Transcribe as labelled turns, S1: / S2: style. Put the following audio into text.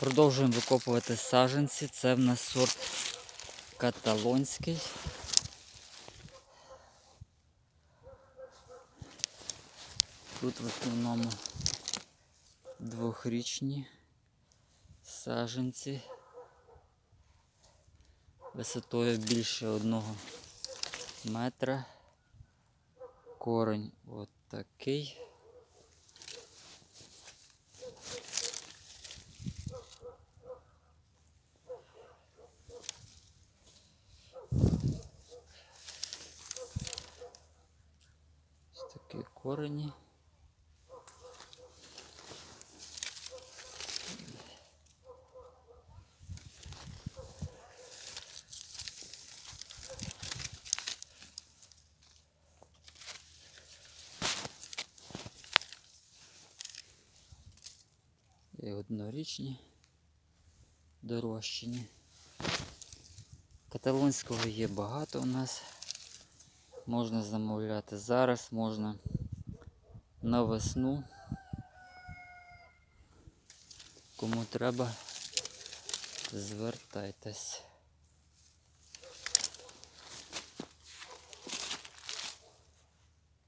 S1: Продовжуємо викопувати саджанці. Це в нас сорт каталонський. Тут в основному двохрічні саджанці висотою більше одного метра. Корень от такі корені. І однорічні дорощені. Каталонського є багато у нас. Можна замовляти зараз, можна на весну. Кому треба, звертайтесь.